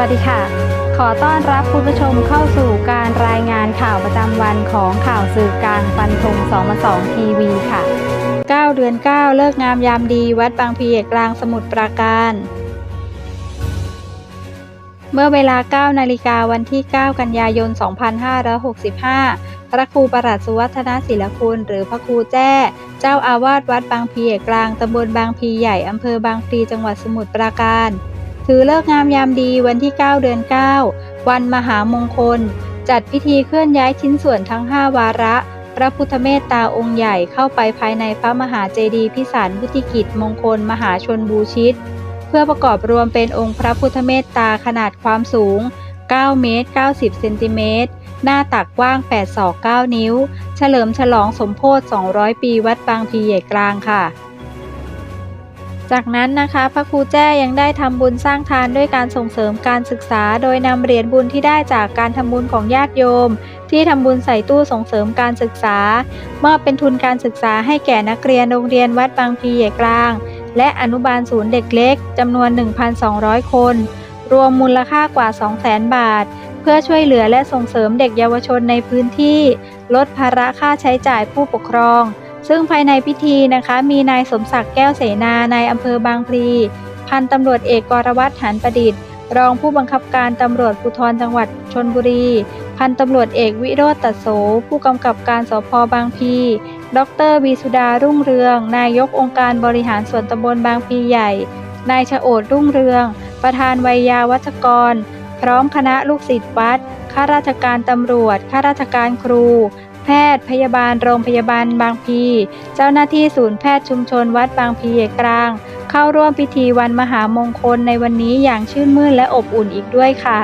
วัสดีค่ะ ขอต้อนรับคุณผู้ชมเข้าสู่การรายงานข่าวประจำวันของข่าวสื่อกลางฟันธง2มา2ทีวีค่ะ 9 เดือน 9 เลิกงามยามดีวัดบางพีกลางสมุทรปราการ เมื่อเวลา 9 นาฬิกาวันที่ 9 กันยายน 2565 พระครูประหลัดสุวัฒนศิลคุณหรือพระครูแจ้ เจ้าอาวาสวัดบางพีกลางตำบลบางพีใหญ่อำเภอบางพลีจังหวัดสมุทรปราการ ถือเลิกงามยามดีวันที่ 9 เดือน 9 วันมหามงคล จัดพิธีเคลื่อนย้ายชิ้นส่วนทั้ง 5 วาระ พระพุทธเมตตาองค์ใหญ่เข้าไปภายในพระมหาเจดีย์พิสารพุทธิกิจมงคล มหาชนบูชิต เพื่อประกอบรวมเป็นองค์พระพุทธเมตตาขนาดความสูง 9 เมตร 90 เซนติเมตรหน้าตักกว้าง 8 ศอก 9 นิ้ว เฉลิมฉลองสมโพธิ 200 ปี วัดบางพีใหญ่กลางค่ะ จากนั้นนะคะพระครูแจ้ยังได้ทำบุญสร้างทานด้วยการส่งเสริมการศึกษา โดยนำเหรียญบุญที่ได้จากการทำบุญของญาติโยม ที่ทำบุญใส่ตู้ส่งเสริมการศึกษา มอบเป็นทุนการศึกษาให้แก่นักเรียนโรงเรียนวัดบางพีใหญ่กลาง และอนุบาลศูนย์เด็กเล็กจำนวน 1,200 คน รวมมูลค่ากว่า 200,000 บาท เพื่อช่วยเหลือและส่งเสริมเด็กเยาวชนในพื้นที่ ลดภาระค่าใช้จ่ายผู้ปกครอง ซึ่งภายในพิธีนะคะมีนายสมศักดิ์แก้วเสนาในอำเภอบางพลีพันตำรวจเอกกรวัตรหันประดิษฐ์ รองผู้บังคับการตำรวจภูธรจังหวัดชนบุรี พันตำรวจเอกวิโรจน์ตัดโส ผู้กำกับการสพบางพลีดรวีสุดารุ่งเรือง นายกองค์การบริหารส่วนตำบลบางพลีใหญ่ นายชโอดรุ่งเรือง ประธานวัยยาวัชกร พร้อมคณะลูกศิษย์วัดข้าราชการตำรวจข้าราชการครู แพทย์ พยาบาลโรงพยาบาลบางพี เจ้าหน้าที่ศูนย์แพทย์ชุมชนวัดบางพลีกลาง เข้าร่วมพิธีวันมหามงคลในวันนี้อย่างชื่นมื่นและอบอุ่นอีกด้วยค่ะ